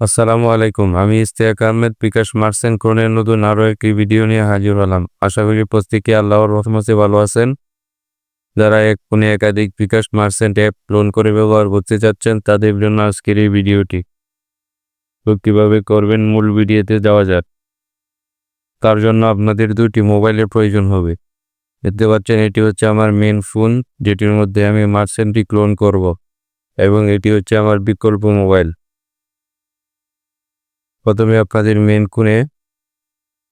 আসসালামু আলাইকুম। আমি ইস্তেক আহমেদ, বিকাশ মার্সেন্ট ক্রোনের নতুন আরও একটি ভিডিও নিয়ে হাজির হলাম। আশা করি প্রত্যেকে আল্লাহর রহমতে ভালো আছেন। যারা এক ফোনে একাধিক বিকাশ মার্সেন্ট অ্যাপ লোন করে ব্যবহার করতে চাচ্ছেন, তাদের জন্য আজকের এই ভিডিওটি। তো কীভাবে করবেন, মূল ভিডিওতে যাওয়া যাক। তার জন্য আপনাদের দুটি মোবাইলের প্রয়োজন হবে। দেখতে পাচ্ছেন, এটি হচ্ছে আমার মেন ফোন যেটির মধ্যে আমি মার্সেন্টটি ক্লোন করব। এবং এটি হচ্ছে আমার বিকল্প মোবাইল। প্রথমে আপনাদের মেন কোণে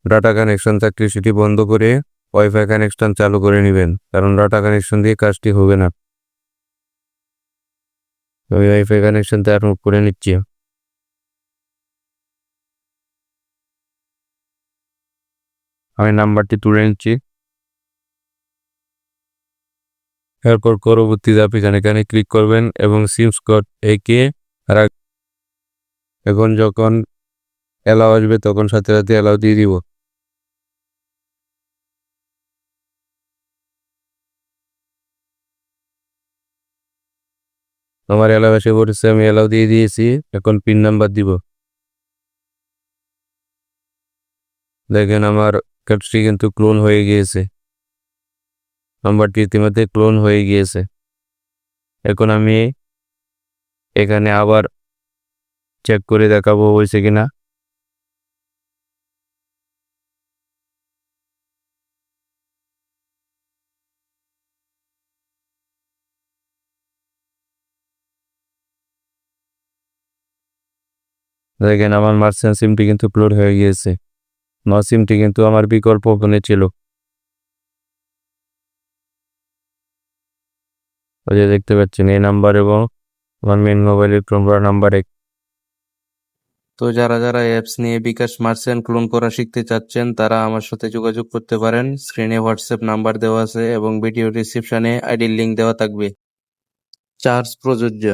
ডাটা কানেকশন থাকলে সেটি বন্ধ করে ওয়াইফাই কানেকশন চালু করে নেবেন, কারণ ডাটা কানেকশন দিয়ে কাজটি হবে না। আমি ওয়াইফাই কানেকশনটা এখন করে নিচ্ছি। আমি নাম্বারটি তুলে নিচ্ছি। এরপর পরবর্তী ধাপ, এখানে এখানে ক্লিক করবেন এবং সিমস কোড একে এখন যখন অ্যালাউ আসবে তখন সাথে সাথে অ্যালাউ দিয়ে দিব। আমার অ্যালাউ এসে পড়েছে, আমি অ্যালাউ দিয়ে দিয়েছি, এখন পিন নাম্বার দিব। দেখেন আমার কার্ডটি কিন্তু ক্লোন হয়ে গিয়েছে। নাম্বারটি ইতিমধ্যে ক্লোন হয়ে গিয়েছে। এখন আমি এখানে আবার চেক করে দেখাবো হয়েছে কিনা। দেখেন আমার মার্সেন্ট সিমটি কিন্তু আপলোড হয়ে গিয়েছে। আমার সিমটি কিন্তু আমার বিকল্প ফোনে ছিল। ওই যে দেখতে পাচ্ছেন, এই নাম্বার এবং আমার মেন মোবাইলের ক্রোমবার নাম্বার এক তো যারা যারা অ্যাপস নিয়ে বিকাশ মার্চেন্ট ক্লোন করা শিখতে চাচ্ছেন, তারা আমার সাথে যোগাযোগ করতে পারেন। স্ক্রিনে হোয়াটসঅ্যাপ নাম্বার দেওয়া আছে এবং ভিডিও ডিসক্রিপশনে আইডির লিঙ্ক দেওয়া থাকবে। চার্জ প্রযোজ্য।